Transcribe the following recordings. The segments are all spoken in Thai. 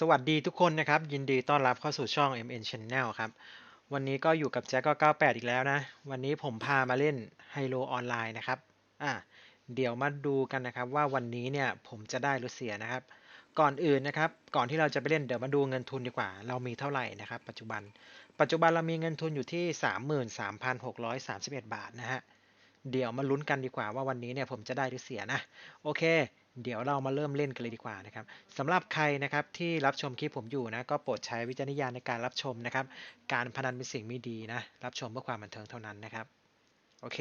สวัสดีทุกคนนะครับ ยินดีต้อนรับเข้าสู่ช่อง MN Channel ครับ วันนี้ก็อยู่กับแจ็คก็98 อีกแล้วนะ วันนี้ผมพามาเล่นไฮโลออนไลน์นะครับอะเดี๋ยวมาดูกันนะครับว่าวันนี้เนี่ยผมจะได้หรือเสียนะครับ ก่อนอื่นนะครับ ก่อนที่เราจะไปเล่นเดี๋ยวมาดูเงินทุนดีกว่า เรามีเท่าไหร่นะครับ ปัจจุบัน ปัจจุบันเรามีเงินทุนอยู่ที่ 33,631 บาทนะฮะเดี๋ยวมาลุ้นกันดีกว่าว่าวันนี้เนี่ยผมจะได้หรือเสียนะ โอเค เดี๋ยวเรามาเริ่มเล่นกันเลยดีกว่านะครับสำหรับใครนะครับที่รับชมคลิปผมอยู่นะก็โปรดใช้วิจารณญาณในการรับชมนะครับ การพนันเป็นสิ่งไม่ดีนะ รับชมเพื่อความบันเทิงเท่านั้นนะครับ โอเค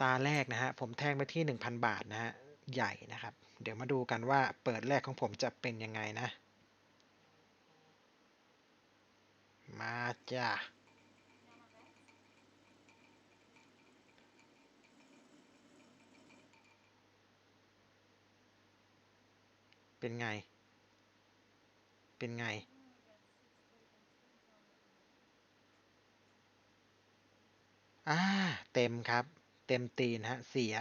ตาแรกนะฮะผมแทงไปที่ 1,000 บาทนะฮะใหญ่นะครับ เดี๋ยวมาดูกันว่าเปิดแรกของผมจะเป็นยังไงนะ มาจ้า เป็นไง เป็นไง อ่า เต็มครับ เต็มตีนฮะ เสีย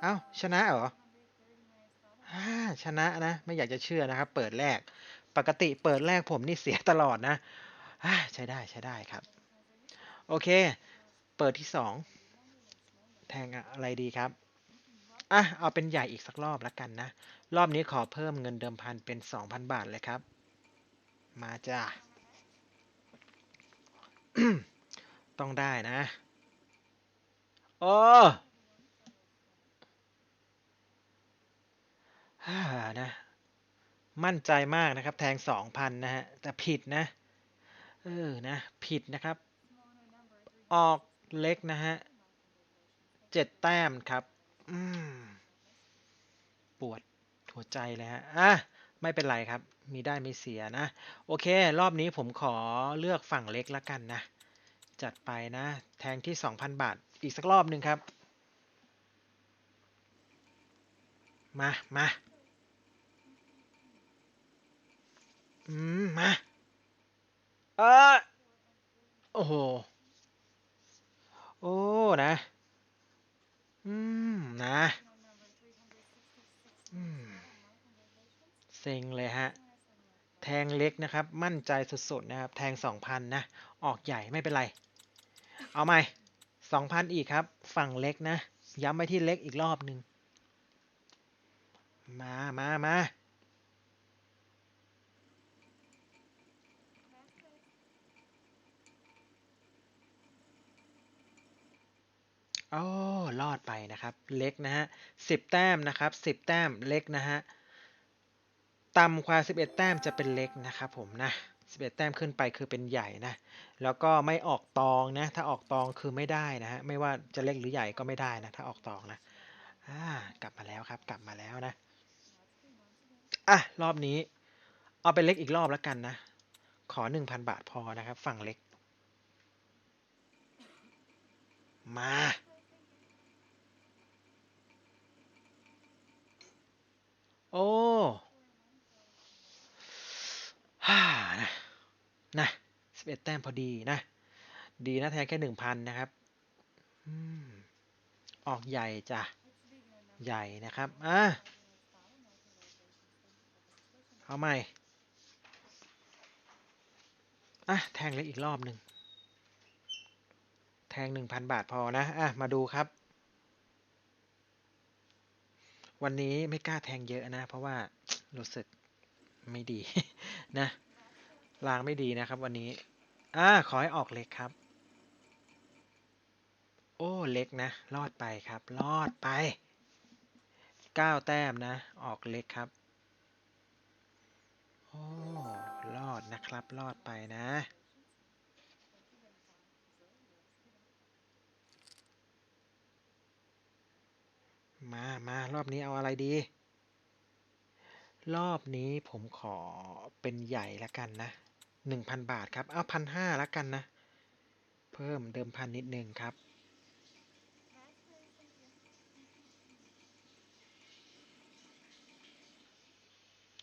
เอ้า ชนะเหรออ่าชนะนะ ไม่อยากจะเชื่อนะครับ เปิดแรก ปกติเปิดแรกผมนี่เสียตลอดนะอ่าใช้ได้ใช้ได้ครับ โอเค เปิดที่สอง แทงอะไรดีครับ อะเอาเป็นใหญ่อีกสักรอบแล้วกันนะ รอบนี้ขอเพิ่มเงินเดิมพันเป็น 2,000 บาทเลยครับ มาจ้าต้องได้นะโอ้ฮ่านะ มั่นใจมากนะครับ แทง 2,000 นะฮะ แต่ผิดนะ เออ นะ ผิดนะครับ ออกเล็กนะฮะเจ็ดแต้มครับ ปวดหัวใจเลยฮะ อะ ไม่เป็นไรครับ มีได้ไม่เสียนะ โอเค รอบนี้ผมขอเลือกฝั่งเล็กแล้วกันนะ จัดไปนะ แทงที่ 2,000 บาท อีกสักรอบหนึ่งครับ มา มา อืม มา เออโอ้โห โอ้ นะ อืม นะเซ็งเลยฮะ แทงเล็กนะครับ มั่นใจสุดๆนะครับ แทงสองพันนะ ออกใหญ่ไม่เป็นไร เอาใหม่2,000อีกครับ ฝั่งเล็กนะ ย้ำไปที่เล็กอีกรอบหนึ่ง มามามา โอ้ รอ ดไปนะครับ เล็กนะฮะสิบแต้มนะครับสิบแต้มเล็กนะฮะต่ำกว่าสิบเอ็ดแต้มจะเป็นเล็กนะครับผมนะสิบเอ็ดแต้มขึ้นไปคือเป็นใหญ่นะ แล้วก็ไม่ออกตองนะ ถ้าออกตองคือไม่ได้นะฮะ ไม่ว่าจะเล็กหรือใหญ่ก็ไม่ได้นะ ถ้าออกตองนะอ่ากลับมาแล้วครับ กลับมาแล้วนะ อะ รอบนี้ เอาเป็นเล็กอีกรอบแล้วกันนะ ขอหนึ่งพันบาทพอนะครับ ฝั่งเล็ก มา โอ้ ฮ่า นะ นะสิบเอ็ดแต้มพอดีนะ ดีนะแทนแค่หนึ่งพันนะครับออกใหญ่จ้ะ ใหญ่นะครับอะเอาใหม่อะแทงเล็กอีกรอบหนึ่งแทงหนึ่งพันบาทพอนะอะมาดูครับ วันนี้ไม่กล้าแทงเยอะนะ เพราะว่ารู้สึกไม่ดีนะ ลางไม่ดีนะครับวันนี้ อ่า ขอให้ออกเล็กครับ โอ้ เล็กนะ รอดไปครับ รอดไปเก้าแต้มนะ ออกเล็กครับ โอ้ รอดนะครับ รอดไปนะ มา มารอบนี้เอาอะไรดีรอบนี้ผมขอเป็นใหญ่ล้วกันนะ หนึ่งพันบาทครับ เอาพันห้าแล้วกันนะ เพิ่มเดิมพันนิดนึงครับ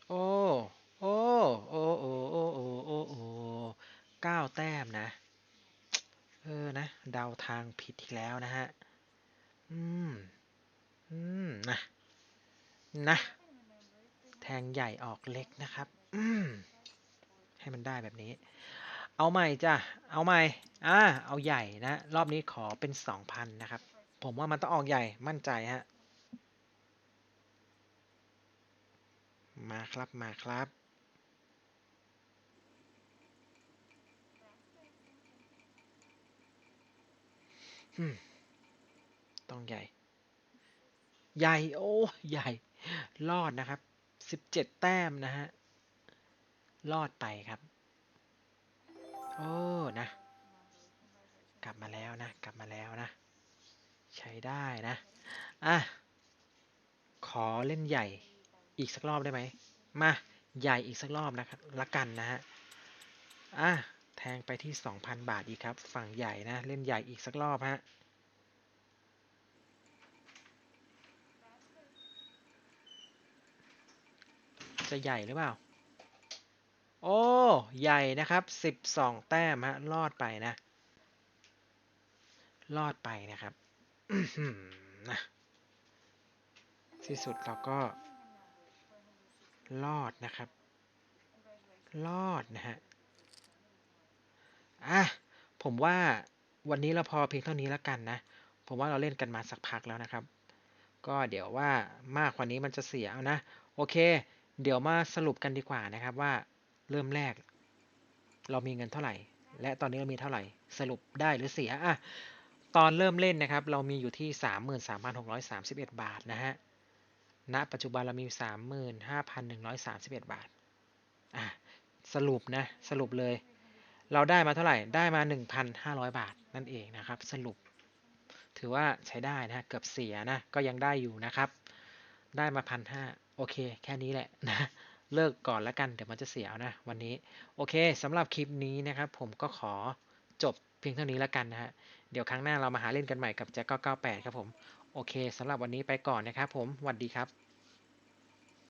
โอ้โอ้โอ้โอ้โอ้โอ้โอ้โอ้เก้าแต้มนะ เออนะ เดาทางผิดอีกแล้วนะฮะ อืม อืม นะ นะ แทงใหญ่ออกเล็กนะครับ อืม ให้มันได้แบบนี้ เอาใหม่จ้ะ เอาใหม่ อ่า เอาใหญ่นะ รอบนี้ขอเป็นสองพันนะครับ ผมว่ามันต้องออกใหญ่ มั่นใจฮะ มาครับ มาครับต้องใหญ่ ใหญ่ โอ้ ใหญ่ รอดนะครับสิบเจ็ดแต้มนะฮะ รอดไปครับ โอ้นะ กลับมาแล้วนะ กลับมาแล้วนะ ใช้ได้นะ อะ ขอเล่นใหญ่อีกสักรอบได้ไหม มาใหญ่อีกสักรอบนะครับละกันนะฮะ อะ แทงไปที่ 2,000 บาทอีกครับ ฝั่งใหญ่นะ เล่นใหญ่อีกสักรอบฮะจะใหญ่หรือเปล่า โอ้ ใหญ่นะครับ 12 แต้มฮะรอดไปนะ รอดไปนะครับนะที่สุดเราก็ รอดนะครับ รอดนะฮะอะผมว่าวันนี้เราพอเพียงเท่านี้แล้วกันนะ ผมว่าเราเล่นกันมาสักพักแล้วนะครับ ก็เดี๋ยวว่ามากกว่านี้มันจะเสียเอานะ โอเค เดี๋ยวมาสรุปกันดีกว่านะครับว่า เริ่มแรก เรามีเงินเท่าไหร่ และตอนนี้เรามีเท่าไหร่ สรุปได้หรือเสียอะตอนเริ่มเล่นนะครับ เรามีอยู่ที่ 33,631 บาทนะฮะณปัจจุบันเรามี 35,131 บาทอะสรุปนะ สรุปเลย เราได้มาเท่าไหร่ได้มา 1,500 บาทนั่นเองนะครับ สรุป ถือว่าใช้ได้นะเกือบเสียนะ ก็ยังได้อยู่นะครับ ได้มาพันห้าโอเค แค่นี้แหละนะ เลิกก่อนแล้วกัน เดี๋ยวมันจะเสียนะวันนี้ โอเคสำหรับคลิปนี้นะครับ ผมก็ขอจบเพียงเท่านี้แล้วกันนะฮะ เดี๋ยวครั้งหน้าเรามาหาเล่นกันใหม่กับแจ็ค998 ครับผม โอเคสำหรับวันนี้ไปก่อนนะครับผมสวัสดีครับ